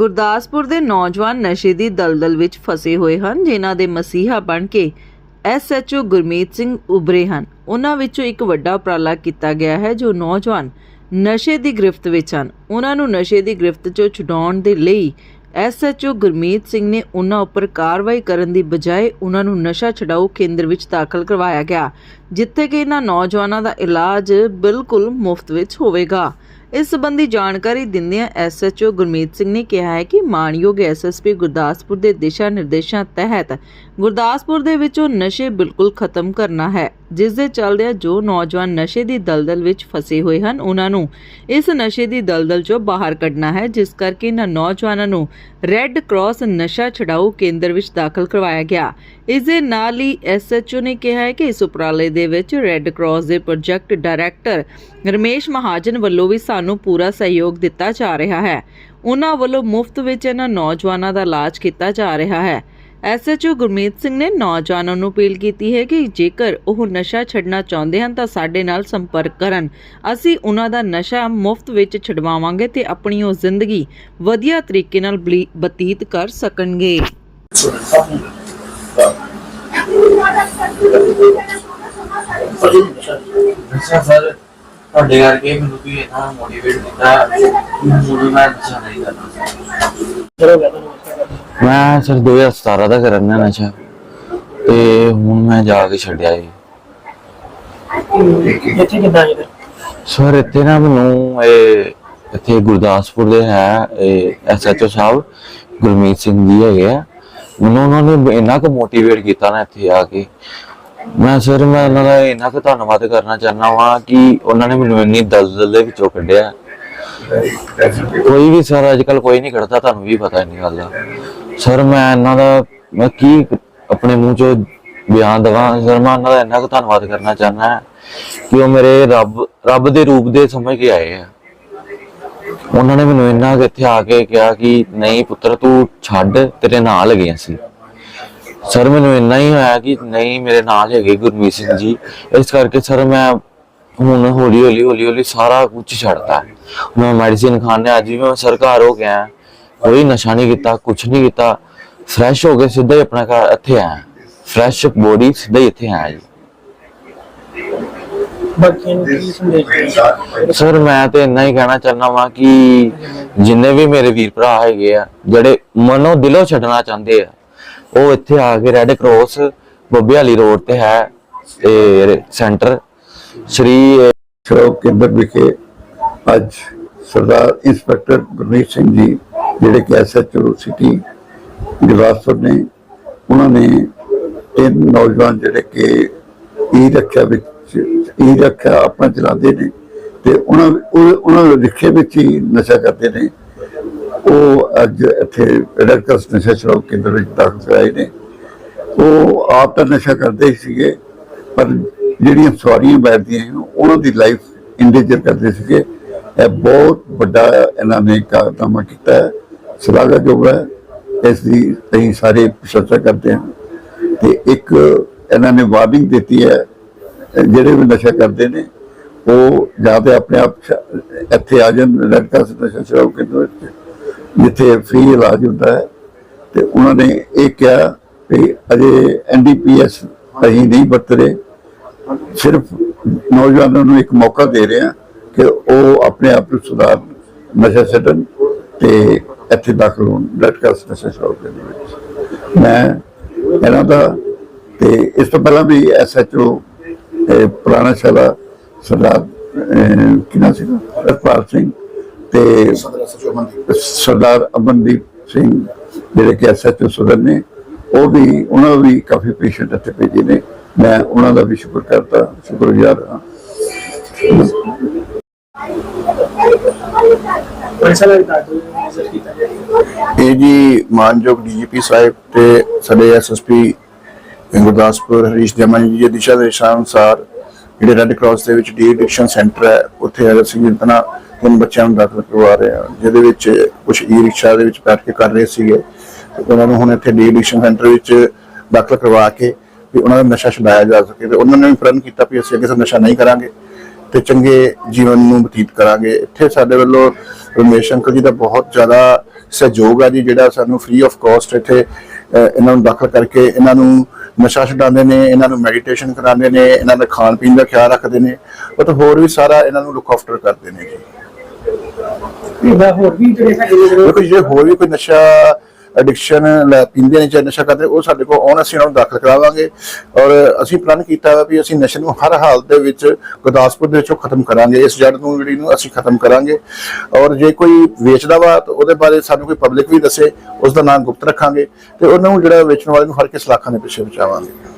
ਗੁਰਦਾਸਪੁਰ ਦੇ ਨੌਜਵਾਨ ਨਸ਼ੇ ਦੀ ਦਲਦਲ ਵਿੱਚ ਫਸੇ ਹੋਏ ਹਨ, ਜਿਨ੍ਹਾਂ ਦੇ ਮਸੀਹਾ ਬਣ ਕੇ ਐਸਐਚਓ ਗੁਰਮੀਤ ਸਿੰਘ ਉਭਰੇ ਹਨ। ਉਹਨਾਂ ਵਿੱਚੋਂ ਇੱਕ ਵੱਡਾ ਉਪਰਾਲਾ ਕੀਤਾ ਗਿਆ ਹੈ, ਜੋ ਨੌਜਵਾਨ ਨਸ਼ੇ ਦੀ ਗ੍ਰਿਫਤ ਵਿੱਚ ਹਨ। ਉਹਨਾਂ ਨੂੰ ਨਸ਼ੇ ਦੀ ਗ੍ਰਿਫਤ ਚੋਂ ਛੁਡਾਉਣ ਦੇ ਲਈ ਐਸਐਚਓ ਗੁਰਮੀਤ ਸਿੰਘ ਨੇ ਉਹਨਾਂ ਉੱਪਰ ਕਾਰਵਾਈ ਕਰਨ ਦੀ ਬਜਾਏ ਉਹਨਾਂ ਨੂੰ ਨਸ਼ਾ ਛਡਾਊ ਕੇਂਦਰ ਵਿੱਚ ਦਾਖਲ ਕਰਵਾਇਆ ਗਿਆ, ਜਿੱਥੇ ਕਿ ਇਹਨਾਂ ਨੌਜਵਾਨਾਂ ਦਾ ਇਲਾਜ ਬਿਲਕੁਲ ਮੁਫਤ ਵਿੱਚ ਹੋਵੇਗਾ। ਇਸ ਸਬੰਧੀ ਜਾਣਕਾਰੀ ਦਿੰਦਿਆਂ ਐਸਐਚਓ ਗੁਰਮੀਤ ਸਿੰਘ ਨੇ ਕਿਹਾ ਹੈ ਕਿ ਮਾਨਯੋਗ ਐਸਐਸਪੀ ਗੁਰਦਾਸਪੁਰ ਦੇ ਦਿਸ਼ਾ ਨਿਰਦੇਸ਼ਾਂ ਤਹਿਤ ਗੁਰਦਾਸਪੁਰ ਦੇ ਵਿੱਚੋਂ ਨਸ਼ੇ ਬਿਲਕੁਲ ਖਤਮ ਕਰਨਾ ਹੈ ਜਿਸ ਦੇ ਚੱਲਦਿਆਂ ਜੋ ਨੌਜਵਾਨ ਨਸ਼ੇ ਦੀ ਦਲਦਲ ਵਿੱਚ ਫਸੇ ਹੋਏ ਹਨ, ਉਹਨਾਂ ਨੂੰ ਇਸ ਨਸ਼ੇ ਦੀ ਦਲਦਲ ਚੋਂ ਬਾਹਰ ਕੱਢਣਾ ਹੈ, ਜਿਸ ਕਰਕੇ ਇਹਨਾਂ ਨੌਜਵਾਨਾਂ ਨੂੰ ਰੈੱਡ ਕਰਾਸ ਨਸ਼ਾ ਛਡਾਊ ਕੇਂਦਰ ਵਿੱਚ ਦਾਖਲ ਕਰਵਾਇਆ ਗਿਆ। ਇਸ ਦੇ ਨਾਲ ਹੀ ਐਸਐਚਓ ਨੇ ਕਿਹਾ ਹੈ ਕਿ ਇਸ ਉਪਰਾਲੇ ਦੇ ਵਿੱਚ ਰੈੱਡ ਕਰਾਸ ਦੇ ਪ੍ਰੋਜੈਕਟ ਡਾਇਰੈਕਟਰ ਰਮੇਸ਼ ਮਹਾਜਨ ਵੱਲੋਂ ਵੀ ਸਾਨੂੰ ਪੂਰਾ ਸਹਿਯੋਗ ਦਿੱਤਾ ਜਾ ਰਿਹਾ ਹੈ। ਉਹਨਾਂ ਵੱਲੋਂ ਮੁਫਤ ਵਿੱਚ ਇਹਨਾਂ ਨੌਜਵਾਨਾਂ ਦਾ ਇਲਾਜ ਕੀਤਾ ਜਾ ਰਿਹਾ ਹੈ। ਐਸਐਚਓ ਗੁਰਮੀਤ ਸਿੰਘ ਨੇ ਨੌਜਵਾਨਾਂ ਨੂੰ ਅਪੀਲ ਕੀਤੀ ਹੈ ਕਿ ਜੇਕਰ ਉਹ ਨਸ਼ਾ ਛੱਡਣਾ ਚਾਹੁੰਦੇ ਹਨ ਤਾਂ ਸਾਡੇ ਨਾਲ ਸੰਪਰਕ ਕਰਨ। ਅਸੀਂ ਉਹਨਾਂ ਦਾ ਨਸ਼ਾ ਮੁਫਤ ਵਿੱਚ ਛਡਵਾਵਾਂਗੇ ਤੇ ਆਪਣੀ ਉਹ ਜ਼ਿੰਦਗੀ ਵਧੀਆ ਤਰੀਕੇ ਨਾਲ ਬਲੀ- ਬਤੀਤ ਕਰ ਸਕਣਗੇ। ਅੱਛਾ ਸਰ ਤੁਹਾਡੇ ਕਰਕੇ ਮੈਨੂੰ ਵੀ ਇਹਨਾਂ ਮੋਟੀਵੇਟ ਕੀਤਾ। ਮੈਨੂੰ ਮੈਂ ਅੱਛਾ ਨਹੀਂ ਕਰਨਾ ਮੈਂ ਸਰ 2017 ਦਾ ਕਰਨਾ ਨਸ਼ਾ ਤੇ ਹੁਣ ਮੈਂ ਜਾ ਕੇ ਛੱਡਿਆ ਜੀ। ਇੱਥੇ ਕਿੱਦਾਂ? ਸਰ ਇੱਥੇ ਨਾ ਮੈਨੂੰ ਇਹ ਇੱਥੇ ਗੁਰਦਾਸਪੁਰ ਦੇ ਹੈ ਇਹ ਐਸਐਚਓ ਸਾਹਿਬ ਗੁਰਮੀਤ ਸਿੰਘ ਜੀ ਹੈਗੇ ਆ। ਮੈਨੂੰ ਉਹਨਾਂ ਨੇ ਇੰਨਾ ਕੁ ਮੋਟੀਵੇਟ ਕੀਤਾ ਨਾ ਇੱਥੇ ਆ ਕੇ। ਮੈਂ ਸਰ ਮੈਂ ਉਹਨਾਂ ਦਾ ਇੰਨਾ ਕੁ ਧੰਨਵਾਦ ਕਰਨਾ ਚਾਹੁੰਦਾ ਵਾਂ ਕਿ ਉਹਨਾਂ ਨੇ ਮੈਨੂੰ ਇੰਨੀ ਦਲਦਲ ਦੇ ਵਿੱਚੋਂ ਕੱਢਿਆ। ਕੋਈ ਵੀ ਸਰ ਅੱਜ ਕੱਲ ਕੋਈ ਨਹੀਂ ਕੱਢਦਾ ਤੁਹਾਨੂੰ ਵੀ ਪਤਾ ਨਹੀਂ ਗੱਲ ਦਾ। ਸਰ, ਮੈਂ ਇਹਨਾਂ ਦਾ, ਮੈਂ ਕੀ ਆਪਣੇ ਮੂੰਹ ਚੋਂ ਬਿਆਨ ਦਵਾਂ? ਸਰ, ਮੈਂ ਉਹਨਾਂ ਦਾ ਇੰਨਾ ਕੁ ਧੰਨਵਾਦ ਕਰਨਾ ਚਾਹੁੰਦਾ ਕਿ ਉਹ ਮੇਰੇ ਰੱਬ ਰੱਬ ਦੇ ਰੂਪ ਦੇ ਸਮਝ ਕੇ ਆਏ ਆ। ਉਹਨਾਂ ਨੇ ਮੈਨੂੰ ਇੰਨਾ ਕੁ ਇੱਥੇ ਆ ਕੇ ਕਿਹਾ ਕਿ ਨਹੀਂ ਪੁੱਤਰ, ਤੂੰ ਛੱਡ, ਤੇਰੇ ਨਾਲ ਹੈਗੇ ਅਸੀਂ। ਸਰ, ਮੈਨੂੰ ਇੰਨਾ ਹੀ ਹੋਇਆ ਕਿ ਨਹੀਂ, ਮੇਰੇ ਨਾਲ ਹੈਗੇ ਗੁਰਮੀਤ ਸਿੰਘ ਜੀ। ਇਸ ਕਰਕੇ ਸਰ, ਮੈਂ ਹੁਣ ਹੌਲੀ ਹੌਲੀ ਹੌਲੀ ਹੌਲੀ ਸਾਰਾ ਕੁਝ ਛੱਡਤਾ। ਮੈਂ ਮੈਡੀਸਿਨ ਖਾਣੇ ਅੱਜ ਵੀ ਮੈਂ ਸਰਕਾਰ ਹੋ ਗਿਆ ਕੋਈ ਨਸ਼ਾ ਨਹੀਂ ਕੀਤਾ ਕੁਝ ਨਹੀਂ ਕੀਤਾ। ਫਰੈਸ਼ ਹੋ ਕੇ ਸਿੱਧਾ ਹੀ ਆਪਣਾ ਘਰ ਇੱਥੇ ਆਇਆ। ਫਰੈਸ਼ ਬੋਡੀ ਸਿੱਧਾ ਹੀ ਇੱਥੇ ਆਇਆ ਜੀ। ਬਾਕੀਆਂ ਨੂੰ ਕੀ ਸੰਦੇਸ਼ ਦੇਣਾ ਸਰ ਮੈਂ ਤੇ ਇੰਨਾ ਹੀ ਕਹਿਣਾ ਚਾਹੁੰਦਾ ਵਾਂ ਕਿ ਜਿੰਨੇ ਵੀ ਮੇਰੇ ਵੀਰ ਭਰਾ ਹੈਗੇ ਆ ਜਿਹੜੇ ਮਨੋਂ ਦਿਲੋਂ ਛੱਡਣਾ ਚਾਹੁੰਦੇ ਆ ਉਹ ਇੱਥੇ ਆ ਕੇ ਰੈੱਡ ਕਰਾਸ ਬੱਬੇ ਵਾਲੀ ਰੋਡ ਤੇ ਹੈ ਇਹ ਸੈਂਟਰ ਸ਼੍ਰੀ ਸ਼ਰੋਕ ਕੇਂਦਰ ਵਿਖੇ ਅੱਜ ਸਰਦਾਰ ਇੰਸਪੈਕਟਰ ਗੁਰਮੀਤ ਸਿੰਘ ਜੀ ਜਿਹੜੇ ਕਿ ਐਸਐਚਓ ਸਿਟੀ ਗੁਰਦਾਸਪੁਰ ਨੇ, ਉਹਨਾਂ ਨੇ ਤਿੰਨ ਨੌਜਵਾਨ ਜਿਹੜੇ ਕਿ ਈ ਰੱਖਿਆ ਵਿੱਚ ਈ ਰੱਖਿਆ ਆਪਣਾ ਚਲਾਉਂਦੇ ਨੇ ਤੇ ਉਹਨਾਂ ਉਹਨਾਂ ਦੇ ਰਿਕਸ਼ੇ ਵਿੱਚ ਹੀ ਨਸ਼ਾ ਕਰਦੇ ਨੇ। ਉਹ ਅੱਜ ਇੱਥੇ ਰੈਡਕਸ ਨਸ਼ਾ ਸ਼ਰੋਕ ਕੇਂਦਰ ਵਿੱਚ ਦਾਖਲ ਕਰਾਏ ਨੇ। ਉਹ ਆਪ ਤਾਂ ਨਸ਼ਾ ਕਰਦੇ ਹੀ ਸੀਗੇ, ਪਰ ਜਿਹੜੀਆਂ ਸਵਾਰੀਆਂ ਬੈਠਦੀਆਂ ਉਹਨਾਂ ਦੀ ਲਾਈਫ ਇੰਡੇਜਰ ਕਰਦੇ ਸੀਗੇ। ਇਹ ਬਹੁਤ ਵੱਡਾ ਇਹਨਾਂ ਨੇ ਕਾਰਨਾਮਾ ਕੀਤਾ ਹੈ। ਸ਼ਲਾਘਾਯੋਗ ਹੈ ਇਸ ਦੀ ਅਸੀਂ ਸਾਰੇ ਪ੍ਰਸ਼ੰਸਾ ਕਰਦੇ ਹਾਂ। ਤੇ ਇੱਕ ਇਹਨਾਂ ਨੇ ਵਾਰਨਿੰਗ ਦਿੱਤੀ ਹੈ, ਜਿਹੜੇ ਵੀ ਨਸ਼ਾ ਕਰਦੇ ਨੇ, ਉਹ ਜਾਂ ਤੇ ਆਪਣੇ ਆਪ ਇੱਥੇ ਆ ਜਾਣ, ਲੜਕਾ ਕਰਾਸ ਨਸ਼ਾ ਛੁਡਾਊ ਕੇਂਦਰ ਜਿੱਥੇ ਫ੍ਰੀ ਇਲਾਜ ਹੁੰਦਾ ਹੈ। ਤੇ ਉਹਨਾਂ ਨੇ ਇਹ ਕਿਹਾ ਕਿ ਅਜੇ ਐਨਡੀਪੀਐਸ ਅਸੀਂ ਨਹੀਂ ਵਰਤ ਸਿਰਫ ਨੌਜਵਾਨਾਂ ਨੂੰ ਇੱਕ ਮੌਕਾ ਦੇ ਰਹੇ ਹਾਂ ਕਿ ਉਹ ਆਪਣੇ ਆਪ ਨੂੰ ਸੁਧਾਰ ਨਸ਼ਾ ਛੱਡਣ ਤੇ ਇੱਥੇ ਦਾਖਲ ਹੋਣ ਬਲੱਡ ਨਸ਼ਾ ਛੁਡਾਊ ਕੇਂਦਰ ਵਿੱਚ। ਮੈਂ ਇਹਨਾਂ ਦਾ ਤੇ ਇਸ ਤੋਂ ਪਹਿਲਾਂ ਵੀ ਐਸਐਚਓ ਪੁਰਾਣਾ ਸ਼ਾਲਾ ਸਰਦਾਰ ਕਿਹਨਾਂ ਸੀਗਾ? ਰਤਪਾਲ ਸਿੰਘ ਤੇ ਸਰਦਾਰ ਅਮਨਦੀਪ। ਸਿੰਘ ਜਿਹੜੇ ਕਿ ਐਸਐਚਓ ਸਦਰ ਨੇ ਉਹ ਵੀ ਉਹਨਾਂ ਵੀ ਕਾਫੀ ਪੇਸ਼ੈਂਟ ਇੱਥੇ ਭੇਜੇ ਨੇ। ਮੈਂ ਉਹਨਾਂ ਦਾ ਵੀ ਸ਼ੁਕਰ ਕਰਦਾ ਸ਼ੁਕਰਗੁਜ਼ਾਰ ਹਾਂ। ਇਹ ਜੀ ਮਾਨਯੋਗ ਡੀਜੀਪੀ ਸਾਹਿਬ ਤੇ ਸਾਡੇ ਐਸਐਸਪੀ ਗੁਰਦਾਸਪੁਰ ਹਰੀਸ਼ ਜਮਨ ਜੀ ਦੇ ਦਿਸ਼ਾ ਨਿਰਦੇਸ਼ਾਂ ਅਨੁਸਾਰ ਜਿਹੜੇ ਰੈੱਡ ਕਰਾਸ ਦੇ ਵਿੱਚ ਡੀ ਐਡਿਕਸ਼ਨ ਸੈਂਟਰ ਹੈ, ਉੱਥੇ ਅੱਜ ਅਸੀਂ ਜਿਤਨਾ ਤਿੰਨ ਬੱਚਿਆਂ ਨੂੰ ਦਾਖਲ ਕਰਵਾ ਰਹੇ ਹਾਂ ਜਿਹਦੇ ਵਿੱਚ ਕੁਝ ਈ ਰਿਕਸ਼ਾ ਦੇ ਵਿੱਚ ਬੈਠ ਕੇ ਕਰ ਰਹੇ ਸੀਗੇ। ਉਹਨਾਂ ਨੂੰ ਹੁਣ ਇੱਥੇ ਡੀ ਐਡਿਕਸ਼ਨ ਸੈਂਟਰ ਵਿੱਚ ਦਾਖਲ ਕਰਵਾ ਕੇ ਵੀ ਉਹਨਾਂ ਦਾ ਨਸ਼ਾ ਛੁਡਾਇਆ ਜਾ ਸਕੇ ਤੇ ਉਹਨਾਂ ਨੇ ਵੀ ਪ੍ਰਣ ਕੀਤਾ ਵੀ ਅਸੀਂ ਅੱਗੇ ਤੋਂ ਨਸ਼ਾ ਨਹੀਂ ਕਰਾਂਗੇ। ਤੇ ਚੰਗੇ ਜੀਵਨ ਨੂੰ ਬਤੀਤ ਕਰਾਂਗੇ। ਇੱਥੇ ਸਾਡੇ ਵੱਲੋਂ ਰਮੇਸ਼ ਅੰਕਲ ਜੀ ਦਾ ਬਹੁਤ ਜ਼ਿਆਦਾ ਸਹਿਯੋਗ ਆ ਜੀ ਜਿਹੜਾ ਸਾਨੂੰ ਫ੍ਰੀ ਆਫ ਕਾਸਟ ਇੱਥੇ ਇਹਨਾਂ ਨੂੰ ਦਾਖਲ ਕਰਕੇ ਇਹਨਾਂ ਨੂੰ ਨਸ਼ਾ ਛਡਾਉਂਦੇ ਨੇ ਇਹਨਾਂ ਨੂੰ ਮੈਡੀਟੇਸ਼ਨ ਕਰਾਉਂਦੇ ਨੇ ਇਹਨਾਂ ਦਾ ਖਾਣ ਪੀਣ ਦਾ ਖਿਆਲ ਰੱਖਦੇ ਨੇ। ਅਤੇ ਹੋਰ ਵੀ ਸਾਰਾ ਇਹਨਾਂ ਨੂੰ ਲੁੱਕ ਆਫਟਰ ਕਰਦੇ ਨੇ ਜੀ। ਇਹਦਾ ਹੋਰ ਵੀ ਜਿਹੜੇ ਹੈਗੇ ਨੇ ਦੇਖੋ ਜੇ ਹੋਰ ਵੀ ਕੋਈ ਨਸ਼ਾ ਐਡਿਕਸ਼ਨ ਲੈ ਪੀਂਦੇ ਨੇ ਚਾਹੇ ਨਸ਼ਾ ਕਰਦੇ, ਉਹ ਸਾਡੇ ਕੋਲ ਆਉਣ, ਅਸੀਂ ਉਹਨਾਂ ਨੂੰ ਦਾਖਲ ਕਰਾਵਾਂਗੇ ਔਰ ਅਸੀਂ ਪਲਾਨ ਕੀਤਾ ਹੈ ਵੀ ਅਸੀਂ ਨਸ਼ੇ ਨੂੰ ਹਰ ਹਾਲਤ ਦੇ ਵਿੱਚ ਗੁਰਦਾਸਪੁਰ ਦੇ ਵਿੱਚੋਂ ਖਤਮ ਕਰਾਂਗੇ। ਇਸ ਜੜ ਨੂੰ ਜਿਹੜੀ ਨੂੰ ਅਸੀਂ ਖਤਮ ਕਰਾਂਗੇ। ਔਰ ਜੇ ਕੋਈ ਵੇਚਦਾ ਵਾ, ਤਾਂ ਉਹਦੇ ਬਾਰੇ ਸਾਨੂੰ ਕੋਈ ਪਬਲਿਕ ਵੀ ਦੱਸੇ, ਉਸ ਦਾ ਨਾਮ ਗੁਪਤ ਰੱਖਾਂਗੇ ਤੇ ਉਹਨਾਂ ਨੂੰ ਜਿਹੜਾ ਵੇਚਣ ਵਾਲੇ ਨੂੰ ਫੜ ਕੇ ਸਲਾਖਾਂ ਦੇ ਪਿੱਛੇ ਬਚਾਵਾਂਗੇ।